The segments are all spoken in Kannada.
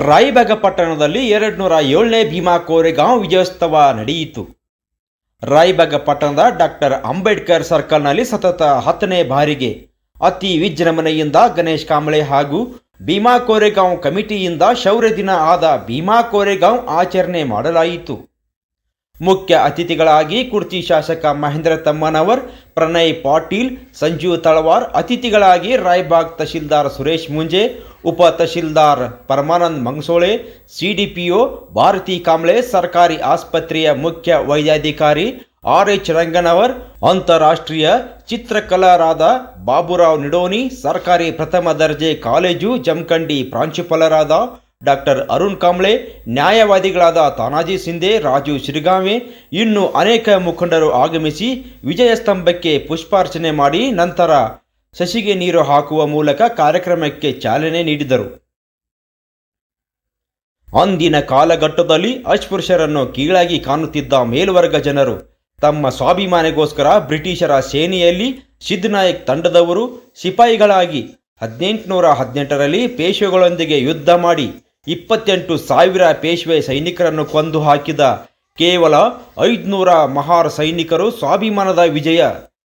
ರಾಯಬಾಗ ಪಟ್ಟಣದಲ್ಲಿ ಎರಡು ನೂರ ಏಳನೇ ಭೀಮಾ ಕೋರೆಗಾಂವ್ ವಿಜಯೋತ್ಸವ ನಡೆಯಿತು. ರಾಯಬಾಗ ಪಟ್ಟಣದ ಡಾಕ್ಟರ್ ಅಂಬೇಡ್ಕರ್ ಸರ್ಕಲ್ನಲ್ಲಿ ಸತತ ಹತ್ತನೇ ಬಾರಿಗೆ ಅತಿ ವಿಜೃಂಭಣೆಯಿಂದ ಗಣೇಶ್ ಕಾಂಬಳೆ ಹಾಗೂ ಭೀಮಾ ಕೋರೆಗಾಂವ್ ಕಮಿಟಿಯಿಂದ ಶೌರ್ಯ ದಿನ ಆದ ಭೀಮಾ ಕೋರೆಗಾಂವ್ ಆಚರಣೆ ಮಾಡಲಾಯಿತು. ಮುಖ್ಯ ಅತಿಥಿಗಳಾಗಿ ಕುರ್ಚಿ ಶಾಸಕ ಮಹೇಂದ್ರ ತಮ್ಮನವರ್, ಪ್ರಣಯ್ ಪಾಟೀಲ್, ಸಂಜು ತಳವಾರ್, ಅತಿಥಿಗಳಾಗಿ ರಾಯ್ಬಾಗ್ ತಹಶೀಲ್ದಾರ್ ಸುರೇಶ್ ಮುಂಜೆ, ಉಪ ತಹಶೀಲ್ದಾರ್ ಪರಮಾನಂದ್ ಮಂಗ್ಸೋಳೆ, ಸಿಡಿಪಿಒ ಭಾರತಿ ಕಾಂಬ್ಳೆ ಸರ್ಕಾರಿ ಆಸ್ಪತ್ರೆಯ ಮುಖ್ಯ ವೈದ್ಯಾಧಿಕಾರಿ ಆರ್ ಎಚ್ ರಂಗನವರ್, ಅಂತಾರಾಷ್ಟ್ರೀಯ ಚಿತ್ರಕಲಾರಾದ ಬಾಬುರಾವ್ ನಿಡೋನಿ, ಸರ್ಕಾರಿ ಪ್ರಥಮ ದರ್ಜೆ ಕಾಲೇಜು ಜಮಖಂಡಿ ಪ್ರಾಂಶುಪಾಲರಾದ ಡಾಕ್ಟರ್ ಅರುಣ್ ಕಾಂಬ್ಳೆ, ನ್ಯಾಯವಾದಿಗಳಾದ ತಾನಾಜಿ ಸಿಂಧೆ, ರಾಜು ಶಿರಗಾವೆ, ಇನ್ನು ಅನೇಕ ಮುಖಂಡರು ಆಗಮಿಸಿ ವಿಜಯಸ್ತಂಭಕ್ಕೆ ಪುಷ್ಪಾರ್ಚನೆ ಮಾಡಿ ನಂತರ ಸಸಿಗೆ ನೀರು ಹಾಕುವ ಮೂಲಕ ಕಾರ್ಯಕ್ರಮಕ್ಕೆ ಚಾಲನೆ ನೀಡಿದರು. ಅಂದಿನ ಕಾಲಘಟ್ಟದಲ್ಲಿ ಅಸ್ಪೃಶ್ಯರನ್ನು ಕೀಳಾಗಿ ಕಾಣುತ್ತಿದ್ದ ಮೇಲ್ವರ್ಗ ಜನರು ತಮ್ಮ ಸ್ವಾಭಿಮಾನಗೋಸ್ಕರ ಬ್ರಿಟಿಷರ ಸೇನೆಯಲ್ಲಿ ಸಿದ್ಧನಾಯಕ್ ತಂಡದವರು, ಸಿಪಾಯಿಗಳಾಗಿ ಹದಿನೆಂಟುನೂರ ಹದಿನೆಂಟರಲ್ಲಿ ಪೇಶ್ವೆಗಳೊಂದಿಗೆ ಯುದ್ಧ ಮಾಡಿ ಇಪ್ಪತ್ತೆಂಟು ಸಾವಿರ ಪೇಶ್ವೆ ಸೈನಿಕರನ್ನು ಕೊಂದು ಹಾಕಿದ ಕೇವಲ ಐದುನೂರ ಮಹಾರ್ ಸೈನಿಕರು ಸ್ವಾಭಿಮಾನದ ವಿಜಯ.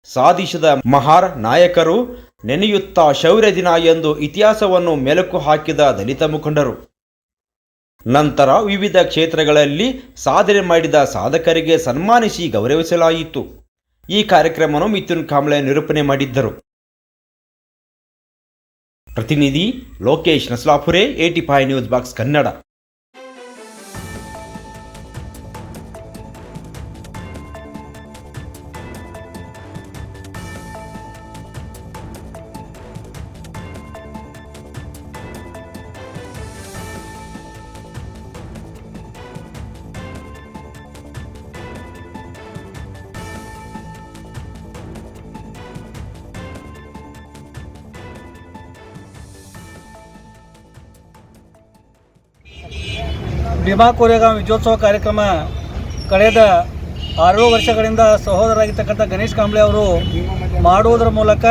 ಸಾಧಿಸಿದ ಮಹಾರ್ ನಾಯಕರು ನೆನೆಯುತ್ತಾ ಶೌರ್ಯ ದಿನ ಎಂದು ಇತಿಹಾಸವನ್ನು ಮೆಲುಕು ಹಾಕಿದ ದಲಿತ ಮುಖಂಡರು. ನಂತರ ವಿವಿಧ ಕ್ಷೇತ್ರಗಳಲ್ಲಿ ಸಾಧನೆ ಮಾಡಿದ ಸಾಧಕರಿಗೆ ಸನ್ಮಾನಿಸಿ ಗೌರವಿಸಲಾಯಿತು. ಈ ಕಾರ್ಯಕ್ರಮವನ್ನು ಮಿಥುನ್ ಕಾಂಬ್ಳೆ ನಿರೂಪಣೆ ಮಾಡಿದ್ದರು. ಪ್ರತಿನಿಧಿ Lokesh Naslapure AT five news box Kannada Bhima Koregaon ವಿಜಯೋತ್ಸವ ಕಾರ್ಯಕ್ರಮ ಕಳೆದ ಆರು ವರ್ಷಗಳಿಂದ ಸಹೋದರಾಗಿರ್ತಕ್ಕಂಥ ಗಣೇಶ್ ಕಾಂಬ್ಳೆ ಅವರು ಮಾಡುವುದರ ಮೂಲಕ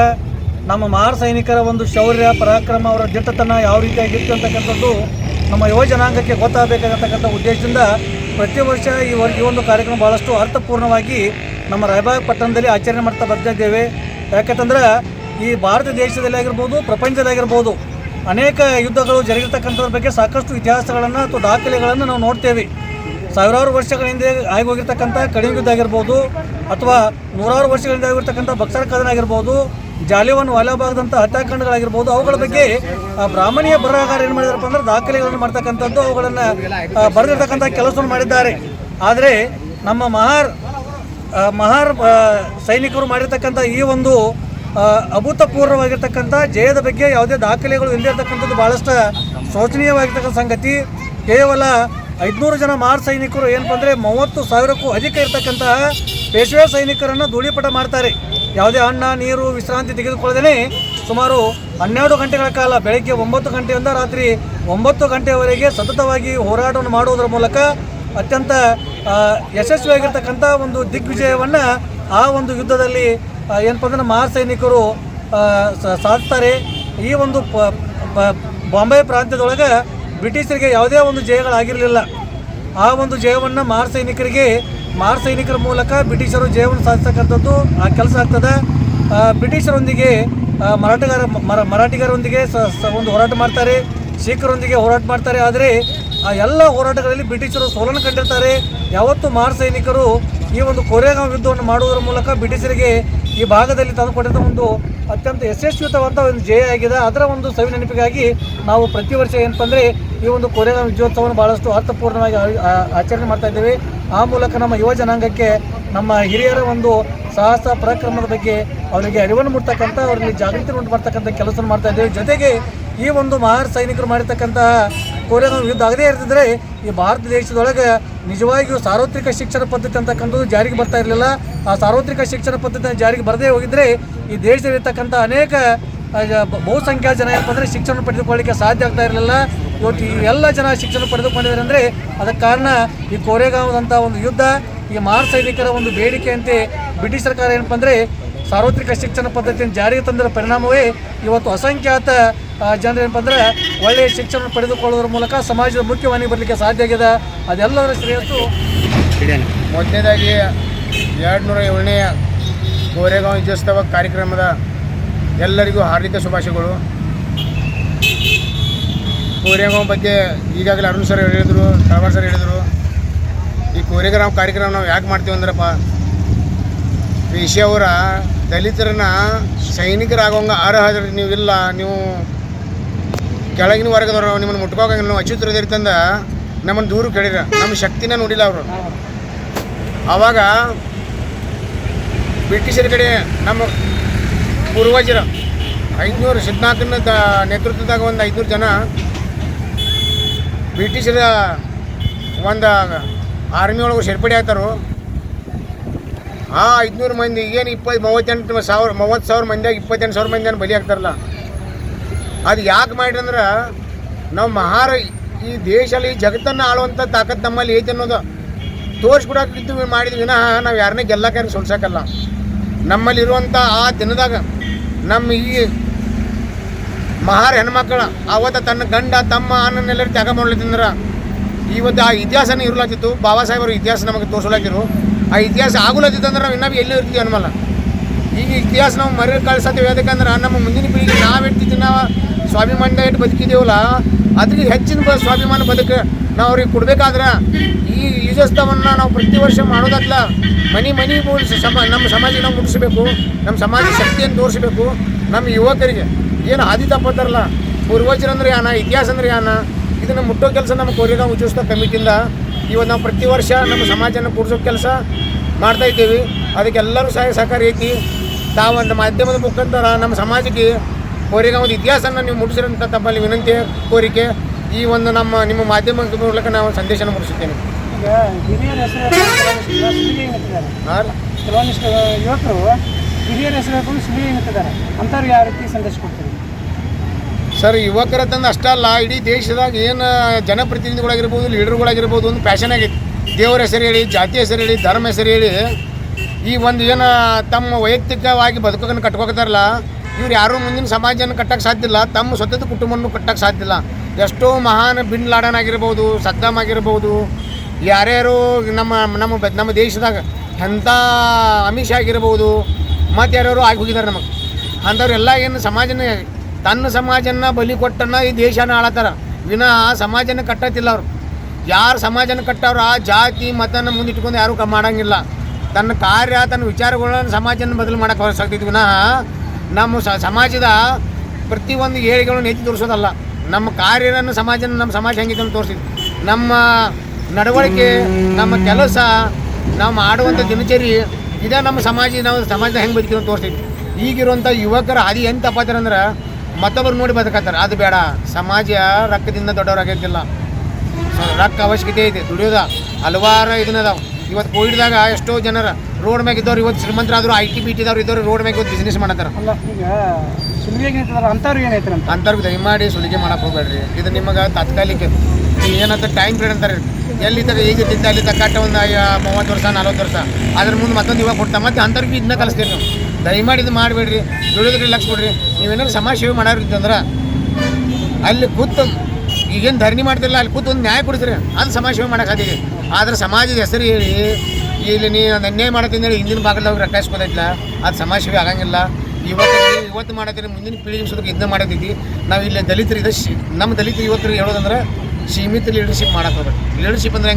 ನಮ್ಮ ಮಾರ್ ಸೈನಿಕರ ಒಂದು ಶೌರ್ಯ, ಪರಾಕ್ರಮ, ಅವರ ದಿಟ್ಟತನ ಯಾವ ರೀತಿಯಾಗಿತ್ತು ಅಂತಕ್ಕಂಥದ್ದು ನಮ್ಮ ಯುವ ಜನಾಂಗಕ್ಕೆ ಗೊತ್ತಾಗಬೇಕಾಗತಕ್ಕಂಥ ಉದ್ದೇಶದಿಂದ ಪ್ರತಿ ವರ್ಷ ಈ ಈ ಒಂದು ಕಾರ್ಯಕ್ರಮ ಭಾಳಷ್ಟು ಅರ್ಥಪೂರ್ಣವಾಗಿ ನಮ್ಮ ರಾಯಬಾಗ್ ಪಟ್ಟಣದಲ್ಲಿ ಆಚರಣೆ ಮಾಡ್ತಾ ಬರ್ತಾ ಇದ್ದೇವೆ. ಯಾಕಂತಂದ್ರೆ ಈ ಭಾರತ ದೇಶದಲ್ಲಿ ಆಗಿರ್ಬೋದು ಪ್ರಪಂಚದಲ್ಲಿ ಆಗಿರ್ಬೋದು ಅನೇಕ ಯುದ್ಧಗಳು ಜರುಗಿರ್ತಕ್ಕಂಥದ್ರ ಬಗ್ಗೆ ಸಾಕಷ್ಟು ಇತಿಹಾಸಗಳನ್ನು ಅಥವಾ ದಾಖಲೆಗಳನ್ನು ನಾವು ನೋಡ್ತೇವೆ. ಸಾವಿರಾರು ವರ್ಷಗಳ ಹಿಂದೆ ಆಗಿ ಹೋಗಿರ್ತಕ್ಕಂಥ ಕಡಿಮೆ ಯುದ್ಧ ಆಗಿರ್ಬೋದು, ಅಥವಾ ನೂರಾರು ವರ್ಷಗಳಿಂದ ಆಗಿರ್ತಕ್ಕಂಥ ಬಕ್ಸರ ಕದನ ಆಗಿರ್ಬೋದು, ಜಾಲಿವನ್ ವಾಲಾಬಾಗ್ದಂಥ ಹತ್ಯಾಕಾಂಡಗಳಾಗಿರ್ಬೋದು, ಅವುಗಳ ಬಗ್ಗೆ ಬ್ರಾಹ್ಮಣೀಯ ಬರಹಗಾರ ಏನು ಮಾಡಿದಾರಪ್ಪ ಅಂದ್ರೆ ದಾಖಲೆಗಳನ್ನು ಮಾಡ್ತಕ್ಕಂಥದ್ದು, ಅವುಗಳನ್ನು ಬರೆದಿರ್ತಕ್ಕಂಥ ಕೆಲಸವನ್ನು ಮಾಡಿದ್ದಾರೆ. ಆದರೆ ನಮ್ಮ ಮಹಾರ್ ಮಹಾರ್ ಸೈನಿಕರು ಮಾಡಿರ್ತಕ್ಕಂಥ ಈ ಒಂದು ಅಭೂತಪೂರ್ವವಾಗಿರ್ತಕ್ಕಂಥ ಜಯದ ಬಗ್ಗೆ ಯಾವುದೇ ದಾಖಲೆಗಳು ಇಲ್ಲದೇ ಇರತಕ್ಕಂಥದ್ದು ಭಾಳಷ್ಟು ಶೋಚನೀಯವಾಗಿರ್ತಕ್ಕಂಥ ಸಂಗತಿ. ಕೇವಲ ಐದುನೂರು ಜನ ಮಾರ್ ಸೈನಿಕರು ಏನಪ್ಪ ಅಂದರೆ ಮೂವತ್ತು ಸಾವಿರಕ್ಕೂ ಅಧಿಕ ಇರತಕ್ಕಂತಹ ಪೇಶ್ವೆ ಸೈನಿಕರನ್ನು ಧೂಳಿಪಟ ಮಾಡ್ತಾರೆ. ಯಾವುದೇ ಅನ್ನ, ನೀರು, ವಿಶ್ರಾಂತಿ ತೆಗೆದುಕೊಳ್ಳದೇ ಸುಮಾರು ಹನ್ನೆರಡು ಗಂಟೆಗಳ ಕಾಲ ಬೆಳಗ್ಗೆ ಒಂಬತ್ತು ಗಂಟೆಯಿಂದ ರಾತ್ರಿ ಒಂಬತ್ತು ಗಂಟೆಯವರೆಗೆ ಸತತವಾಗಿ ಹೋರಾಟವನ್ನು ಮಾಡುವುದರ ಮೂಲಕ ಅತ್ಯಂತ ಯಶಸ್ವಿಯಾಗಿರ್ತಕ್ಕಂಥ ಒಂದು ದಿಗ್ವಿಜಯವನ್ನು ಆ ಒಂದು ಯುದ್ಧದಲ್ಲಿ ಏನಪ್ಪ ಅಂದ್ರೆ ಮಹಾ ಮಹಾರ್ ಸೈನಿಕರು ಸಾಧಿಸ್ತಾರೆ ಈ ಒಂದು ಬಾಂಬೆ ಪ್ರಾಂತ್ಯದೊಳಗೆ ಬ್ರಿಟಿಷರಿಗೆ ಯಾವುದೇ ಒಂದು ಜಯಗಳಾಗಿರಲಿಲ್ಲ. ಆ ಒಂದು ಜಯವನ್ನು ಮಾರ್ ಸೈನಿಕರಿಗೆ ಮಹಾರ್ ಸೈನಿಕರ ಮೂಲಕ ಬ್ರಿಟಿಷರು ಜಯವನ್ನು ಸಾಧಿಸ್ತಕ್ಕಂಥದ್ದು ಆ ಕೆಲಸ ಆಗ್ತದೆ. ಬ್ರಿಟಿಷರೊಂದಿಗೆ ಮರಾಠಗಾರ, ಮರ, ಮರಾಠಿಗರೊಂದಿಗೆ ಒಂದು ಹೋರಾಟ ಮಾಡ್ತಾರೆ. ಸಿಖರೊಂದಿಗೆ ಹೋರಾಟ ಮಾಡ್ತಾರೆ. ಆದರೆ ಆ ಎಲ್ಲ ಹೋರಾಟಗಳಲ್ಲಿ ಬ್ರಿಟಿಷರು ಸೋಲನ್ನು ಕಂಡಿರ್ತಾರೆ. ಯಾವತ್ತು ಮಾರ್ ಸೈನಿಕರು ಈ ಒಂದು ಕೊರೆಗಾಂವ್ ಯುದ್ಧವನ್ನು ಮಾಡುವುದರ ಮೂಲಕ ಬ್ರಿಟಿಷರಿಗೆ ಈ ಭಾಗದಲ್ಲಿ ತಂದುಕೊಟ್ಟಿದ್ದ ಒಂದು ಅತ್ಯಂತ ಯಶಸ್ವಿತವಾದ ಒಂದು ಜಯ ಆಗಿದೆ. ಅದರ ಒಂದು ಸವಿ ನೆನಪಿಗಾಗಿ ನಾವು ಪ್ರತಿ ವರ್ಷ ಏನಪ್ಪ ಅಂದರೆ ಈ ಒಂದು ಕೊರೆಗಾಂವ್ ವಿಜಯೋತ್ಸವವನ್ನು ಭಾಳಷ್ಟು ಅರ್ಥಪೂರ್ಣವಾಗಿ ಆಚರಣೆ ಮಾಡ್ತಾ ಇದ್ದೇವೆ. ಆ ಮೂಲಕ ನಮ್ಮ ಯುವ ಜನಾಂಗಕ್ಕೆ ನಮ್ಮ ಹಿರಿಯರ ಒಂದು ಸಾಹಸ, ಪರಾಕ್ರಮದ ಬಗ್ಗೆ ಅವರಿಗೆ ಅರಿವನ್ನು ಮೂಡ್ತಕ್ಕಂಥ ಅವರಿಗೆ ಜಾಗೃತಿ ಉಂಟು ಮಾಡ್ತಕ್ಕಂಥ ಕೆಲಸವನ್ನು ಮಾಡ್ತಾ ಇದ್ದೇವೆ. ಜೊತೆಗೆ ಈ ಒಂದು ಮಹಾರ್ ಸೈನಿಕರು ಮಾಡಿರ್ತಕ್ಕಂತಹ ಕೊರೆಗಾಂವ್ ಯುದ್ಧ ಆಗದೇ ಇರ್ತಿದ್ರೆ ಈ ಭಾರತ ದೇಶದೊಳಗೆ ನಿಜವಾಗಿಯೂ ಸಾರ್ವತ್ರಿಕ ಶಿಕ್ಷಣ ಪದ್ಧತಿ ಅಂತಕ್ಕಂಥದ್ದು ಜಾರಿಗೆ ಬರ್ತಾ ಇರಲಿಲ್ಲ. ಆ ಸಾರ್ವತ್ರಿಕ ಶಿಕ್ಷಣ ಪದ್ಧತಿ ಜಾರಿಗೆ ಬರದೇ ಹೋಗಿದ್ರೆ ಈ ದೇಶದಲ್ಲಿರ್ತಕ್ಕಂಥ ಅನೇಕ ಬಹುಸಂಖ್ಯಾ ಜನ ಏನಪ್ಪ ಅಂದರೆ ಶಿಕ್ಷಣ ಪಡೆದುಕೊಳ್ಳಿಕ್ಕೆ ಸಾಧ್ಯ ಆಗ್ತಾ ಇರಲಿಲ್ಲ. ಇವತ್ತು ಈ ಎಲ್ಲ ಜನ ಶಿಕ್ಷಣ ಪಡೆದುಕೊಂಡಿದ್ದಾರೆ ಅಂದರೆ ಅದಕ್ಕೆ ಕಾರಣ ಈ ಕೋರೆಗಾಂವ್ದಂಥ ಒಂದು ಯುದ್ಧ, ಈ ಮಾರ್ ಸೈನಿಕರ ಒಂದು ಬೇಡಿಕೆಯಂತೆ ಬ್ರಿಟಿಷ್ ಸರ್ಕಾರ ಏನಪ್ಪ ಅಂದರೆ ಸಾರ್ವತ್ರಿಕ ಶಿಕ್ಷಣ ಪದ್ಧತಿಯನ್ನು ಜಾರಿಗೆ ತಂದಿರೋ ಪರಿಣಾಮವೇ ಇವತ್ತು ಅಸಂಖ್ಯಾತ ಜನರು ಏನಪ್ಪ ಅಂದರೆ ಒಳ್ಳೆಯ ಶಿಕ್ಷಣ ಪಡೆದುಕೊಳ್ಳೋದ್ರ ಮೂಲಕ ಸಮಾಜದ ಮುಖ್ಯವಾಗಿ ಬರಲಿಕ್ಕೆ ಸಾಧ್ಯ ಆಗಿದೆ. ಅದೆಲ್ಲದರ ಶ್ರೇಯಸ್ಸು ಮೊದಲನೇದಾಗಿ ಎರಡು ನೂರ ಏಳನೇ ಕೋರೆಗಾಂವ್ ವಿಜಯೋತ್ಸವ ಕಾರ್ಯಕ್ರಮದ ಎಲ್ಲರಿಗೂ ಹಾರ್ದಿಕ ಶುಭಾಶಯಗಳು. ಕೋರೆಗಾಂವ್ ಬಗ್ಗೆ ಈಗಾಗಲೇ ಅರುಣ್ ಸರ್ ಹೇಳಿದರು ತಳವಾರ್ ಸರ್ ಹೇಳಿದರು. ಈ ಕೋರೆಗಾಂವ್ ಕಾರ್ಯಕ್ರಮ ನಾವು ಯಾಕೆ ಮಾಡ್ತೀವಿ ಅಂದ್ರಪ್ಪ? ವಿಷಯ ಅವರ ದಲಿತರನ್ನ ಸೈನಿಕರಾಗೋಂಗ ಅರ್ಹ ನೀವು ಇಲ್ಲ ನೀವು ಕೆಳಗಿನ ವರ್ಗದವರು ನಿಮ್ಮನ್ನು ಮುಟ್ಕೋಗಂಗಿಲ್ಲ ನೀವು ಅಚ್ಯುತರದಿರ್ತಂದ ನಮ್ಮನ್ನು ದೂರ ಕೇಳಿರ ನಮ್ಮ ಶಕ್ತಿನ ನೋಡಿಲ್ಲ ಅವರು. ಆವಾಗ ಬ್ರಿಟಿಷರ ಕಡೆ ನಮ್ಮ ಪೂರ್ವಜರು ಐದುನೂರು ಸಿದ್ಧನಾಥನ ನೇತೃತ್ವದಾಗ ಒಂದು ಐದುನೂರು ಜನ ಬ್ರಿಟಿಷರ ಒಂದು ಆರ್ಮಿ ಒಳಗೆ ಸೇರ್ಪಡೆ ಆಗ್ತಾರೋ ಆ ಐದುನೂರು ಮಂದಿ ಏನು ಇಪ್ಪತ್ತು, ಮೂವತ್ತೆಂಟು ಸಾವಿರ, ಮೂವತ್ತು ಸಾವಿರ ಮಂದಿಯಾಗ ಇಪ್ಪತ್ತೆಂಟು ಸಾವಿರ ಮಂದಿ ಬಲಿ ಆಗ್ತಾರಲ್ಲ ಅದು ಯಾಕೆ ಮಾಡ್ರಿ ಅಂದ್ರೆ, ನಾವು ಮಹಾರ ಈ ದೇಶದಲ್ಲಿ ಜಗತ್ತನ್ನು ಆಳುವಂಥ ತಾಕತ್ತು ನಮ್ಮಲ್ಲಿ ಐತೆ ಅನ್ನೋದು ತೋರಿಸ್ಬಿಡಾಕಿದ್ದು ಮಾಡಿದ್ವಿ ವಿನಃ ನಾವು ಯಾರನ್ನೇ ಗೆಲ್ಲಕ್ಕೆ ಸೋಲ್ಸಕ್ಕಲ್ಲ ನಮ್ಮಲ್ಲಿರುವಂಥ ಆ ದಿನದಾಗ ನಮ್ಮ ಈ ಮಹಾರ ಹೆಣ್ಮಕ್ಳು, ಅವತ್ತ ತನ್ನ ಗಂಡ, ತಮ್ಮ ಅನ್ನನ್ನೆಲ್ಲರೂ ತ್ಯಾಗ ಮಾಡ್ಲತ್ತಿಂದ್ರೆ ಇವತ್ತು ಆ ಇತಿಹಾಸನ ಇರ್ಲಾತಿತ್ತು. ಬಾಬಾ ಸಾಹೇಬರು ಇತಿಹಾಸ ನಮಗೆ ತೋರ್ಸಲತ್ತಿರು ಆ ಇತಿಹಾಸ ಆಗುಲತ್ತಿತ್ತು ಅಂದ್ರೆ ನಾವು ಇನ್ನೂ ಎಲ್ಲಿ ಇರ್ತೀವಿ ಅನ್ಮಲ್ಲ ಈಗ ಇತಿಹಾಸ ನಾವು ಮರಿ ಕಳ್ಸತ್ತೀವಿ. ಯಾಕಂದ್ರೆ ನಮ್ಮ ಮುಂದಿನ ಪೀಳಿಗೆ ನಾವು ಇರ್ತಿದ್ವಿ ನಾವು ಸ್ವಾಭಿಮಾನ ಇಟ್ಟು ಬದುಕಿದ್ದೇವಲ್ಲ ಅದಕ್ಕೆ ಹೆಚ್ಚಿನ ಸ್ವಾಭಿಮಾನ ಬದುಕು ನಾವು ಅವ್ರಿಗೆ ಕೊಡ್ಬೇಕಾದ್ರೆ ಈ ಯುಜೋತ್ಸವವನ್ನು ನಾವು ಪ್ರತಿ ವರ್ಷ ಮಾಡೋದಲ್ಲ. ಮನೆ ಮನೆ ಮೂಡಿಸಿ ಸಮ ನಮ್ಮ ಸಮಾಜ ನಾವು ಮುಟ್ಟಿಸ್ಬೇಕು ನಮ್ಮ ಸಮಾಜ ಶಕ್ತಿಯನ್ನು ತೋರಿಸ್ಬೇಕು. ನಮ್ಮ ಯುವಕರಿಗೆ ಏನು ಹಾದಿ ತಪ್ಪತ್ತಾರಲ್ಲ ಪೂರ್ವಜರಂದ್ರೆ ಯಾನ, ಇತಿಹಾಸ ಅಂದ್ರೆ ಯಾನ, ಇದನ್ನು ಮುಟ್ಟೋ ಕೆಲಸ ನಮ್ಮ ಕೋರಿಗಾಂವ್ ಉಜ್ಜೋತ್ಸವ ಕಮಿಟಿಯಿಂದ ಇವತ್ತು ನಾವು ಪ್ರತಿ ವರ್ಷ ನಮ್ಮ ಸಮಾಜನ ಕೂಡಿಸೋ ಕೆಲಸ ಮಾಡ್ತಾ ಇದ್ದೀವಿ. ಅದಕ್ಕೆಲ್ಲರೂ ಸಹಾಯ ಸಹಕಾರ ಐತಿ. ತಾವೊಂದು ಮಾಧ್ಯಮದ ಮುಖಾಂತರ ನಮ್ಮ ಸಮಾಜಕ್ಕೆ ಕೋರಿಗಾಂವದ ಇತಿಹಾಸನ ನೀವು ಮುಟ್ಟಿಸಿರಂತ ತಮ್ಮಲ್ಲಿ ವಿನಂತಿ ಕೋರಿಕೆ ಈ ಒಂದು ನಮ್ಮ ನಿಮ್ಮ ಮಾಧ್ಯಮದ ಮೂಲಕ ನಾವು ಸಂದೇಶನ ಮುಟ್ಟಿಸುತ್ತೇನೆ. ಕೆಲವೊಂದಿಷ್ಟು ಯುವಕರು ಹಿರಿಯರ ಹೆಸರು ಹೇಳ್ಕೊಂಡು ಸುಲಿಗೆ ನಿಂತಿದ್ದಾರೆ ಅಂಥವ್ರು ಯಾವ ರೀತಿ ಸಂದೇಶ ಕೊಡ್ತೀರಿ? ಸರ್ ಯುವಕರ ತಂದು ಅಷ್ಟಲ್ಲ ಇಡೀ ದೇಶದಾಗ ಏನು ಜನಪ್ರತಿನಿಧಿಗಳಾಗಿರ್ಬೋದು ಲೀಡರ್ಗಳಾಗಿರ್ಬೋದು ಒಂದು ಪ್ಯಾಷನ್ ಆಗೈತಿ. ದೇವರ ಹೆಸರು ಹೇಳಿ ಜಾತಿ ಹೆಸರು ಹೇಳಿ ಧರ್ಮ ಹೆಸರು ಹೇಳಿ ಈ ಒಂದು ಏನು ತಮ್ಮ ವೈಯಕ್ತಿಕವಾಗಿ ಬದುಕನ್ನು ಕಟ್ಕೋತಾರಲ್ಲ ಇವ್ರು ಯಾರೂ ಮುಂದಿನ ಸಮಾಜನ ಕಟ್ಟಕ್ಕೆ ಸಾಧ್ಯ ಇಲ್ಲ. ತಮ್ಮ ಸ್ವತಂತ್ರ ಕುಟುಂಬವನ್ನು ಕಟ್ಟಕ್ಕೆ ಸಾಧ್ಯ ಇಲ್ಲ. ಎಷ್ಟೋ ಮಹಾನ್ ಬಿನ್ ಲಾಡನ್ ಆಗಿರ್ಬೋದು, ಸದ್ದಾಮ್ ಆಗಿರ್ಬೋದು ಯಾರ್ಯಾರು ನಮ್ಮ ನಮ್ಮ ನಮ್ಮ ದೇಶದಾಗ ಎಂಥ ಅಮಿಷ ಆಗಿರ್ಬೋದು, ಮತ್ತು ಯಾರ್ಯಾರು ಆಗಿ ಹೋಗಿದ್ದಾರೆ ನಮಗೆ. ಅಂಥವ್ರೆಲ್ಲ ಏನು ಸಮಾಜನ, ತನ್ನ ಸಮಾಜನ ಬಲಿ ಕೊಟ್ಟನ್ನ ಈ ದೇಶನ ಆಳತ್ತಾರ. ವಿನಾ ಸಮಾಜನ ಕಟ್ಟತ್ತಿಲ್ಲ ಅವರು. ಯಾರು ಸಮಾಜನ ಕಟ್ಟವ್ರ ಆ ಜಾತಿ, ಮತನ ಮುಂದಿಟ್ಕೊಂಡು ಯಾರೂ ಮಾಡೋಂಗಿಲ್ಲ. ತನ್ನ ಕಾರ್ಯ, ತನ್ನ ವಿಚಾರಗಳನ್ನ ಸಮಾಜನ ಬದಲು ಮಾಡಕ್ಕೆ ಹೊರಸಾಗ್ತಿದ್ವಿ ವಿನಃ ನಮ್ಮ ಸಮಾಜದ ಪ್ರತಿಯೊಂದು ಏಳಿಗೆಗಳನ್ನು ಎತ್ತಿ ತೋರಿಸೋದಲ್ಲ, ನಮ್ಮ ಕಾರ್ಯವನ್ನು ಸಮಾಜ ನಮ್ಮ ಸಮಾಜ ಹೆಂಗಿದೆ ಅಂತ ತೋರಿಸಿದ್ವಿ ನಮ್ಮ ನಡವಳಿಕೆ, ನಮ್ಮ ಕೆಲಸ ನಾವು ಮಾಡುವಂಥ ದಿನಚರಿ, ಇದೇ ನಮ್ಮ ಸಮಾಜ, ನಾವು ಸಮಾಜ ಹೆಂಗೆ ಬದುಕಿರೋ ಅಂತ ತೋರಿಸಿದ್ವಿ ಈಗಿರುವಂಥ ಯುವಕರ ಹಾದಿ ಏನು ತಪ್ಪಾತಾರೆ ಅಂದ್ರೆ, ಮತ್ತೊಬ್ಬರು ನೋಡಿ ಬದುಕತ್ತಾರೆ. ಅದು ಬೇಡ, ಸಮಾಜ ರೊಕ್ಕದಿಂದ ದೊಡ್ಡವರಾಗಿದ್ದಿಲ್ಲ ಸೊ ರೊಕ್ಕ ಅವಶ್ಯಕತೆ ಐತೆ ದುಡಿಯೋದ. ಹಲವಾರು ಇದನ್ನದಾವ ಇವತ್ತು ಕೋವಿಡ್ದಾಗ ಎಷ್ಟೋ ಜನರ ರೋಡ್ ಮ್ಯಾಗ ಇದ್ದವ್ರು ಇವತ್ತು ಶ್ರೀಮಂತರಾದ್ರು ಐ ಟಿ ಬಿ ಟಿದವ್ರು ಇದ್ದವ್ರು ರೋಡ್ ಮ್ಯಾಗ ಇವತ್ತು ಬಿಸ್ನೆಸ್ ಮಾಡತ್ತಾರ. ಅಲ್ಲ ಈಗ ಸುಲಿಗೆ ಅಂಥವ್ರು ಏನೈತೆ ಅಂತ? ಅಂಥವ್ರಿಗೆ ದಯಮಾಡಿ ಸುಲಿಗೆ ಮಾಡಕ್ಕೆ ಹೋಗ್ಬೇಡ್ರಿ. ಇದು ನಿಮಗೆ ತಾತ್ಕಾಲಿಕ. ಏನಂತ ಟೈಮ್ ಪೀರಿಯಡ್ ಅಂತಾರೆ. ಎಲ್ಲಿದ್ದಾಗ ಈಗ ತಿಂತ ಅಲ್ಲಿ ತಕ್ಕಟ್ಟ ಒಂದು ಮೂವತ್ತು ವರ್ಷ ನಲ್ವತ್ತು ವರ್ಷ. ಅದ್ರ ಮುಂದೆ ಮತ್ತೊಂದು ಇವಾಗ ಕೊಡ್ತಾ ಮತ್ತೆ ಅಂಥವ್ರಿಗೆ ಇದನ್ನ ಕಲಿಸ್ತೀವಿ ನೀವು. ದಯಮಾಡಿ ಇದು ಮಾಡಬೇಡ್ರಿ. ದುಡಿದ್ರಿ ಲಕ್ಷ ಕೊಡ್ರಿ. ನೀವೇನಾದ್ರು ಸಮಾಜ ಸೇವೆ ಮಾಡೋರಿದ್ದಂದ್ರೆ ಅಲ್ಲಿ ಕೂತು ಈಗೇನು ಧರಣಿ ಮಾಡ್ತಿರಲ್ಲ ಅಲ್ಲಿ ಕೂತು ಒಂದು ನ್ಯಾಯ ಕೊಡಿಸ್ರಿ. ಅದು ಸಮಾಜ ಸೇವೆ ಸಾಧ್ಯ ಆದ್ರೆ ಸಮಾಜದ ಹೆಸರು ಹೇಳಿ, ಇಲ್ಲಿ ನೀ ಅದು ಅನ್ಯಾಯ ಮಾಡತ್ತೀನಿ ಹಿಂದಿನ ಭಾಗದಲ್ಲಿ ರೊಕ್ಕ ಇಸ್ಕೋದೈತಿಲ್ಲ ಅದು ಸಮಾಜ ಸೇವೆ ಆಗಂಗಿಲ್ಲ. ಇವತ್ತು ಇವತ್ತು ಮಾಡೋದ್ರೆ ಮುಂದಿನ ಪೀಳಿಗೆ ಸುದಕ್ಕೆ ಇದನ್ನ ಮಾಡತೈತಿ ನಾವು ಇಲ್ಲಿ ದಲಿತರು ನಮ್ಮ ದಲಿತ ಇವತ್ತು ಹೇಳೋದಂದ್ರೆ ಸೀಮಿತ ಲೀಡರ್ಶಿಪ್ ಮಾಡೋಕ್ಕೆ ಹೋಗ್ಬೇಕು ಲೀಡರ್ಶಿಪ್ ಅಂದ್ರೆ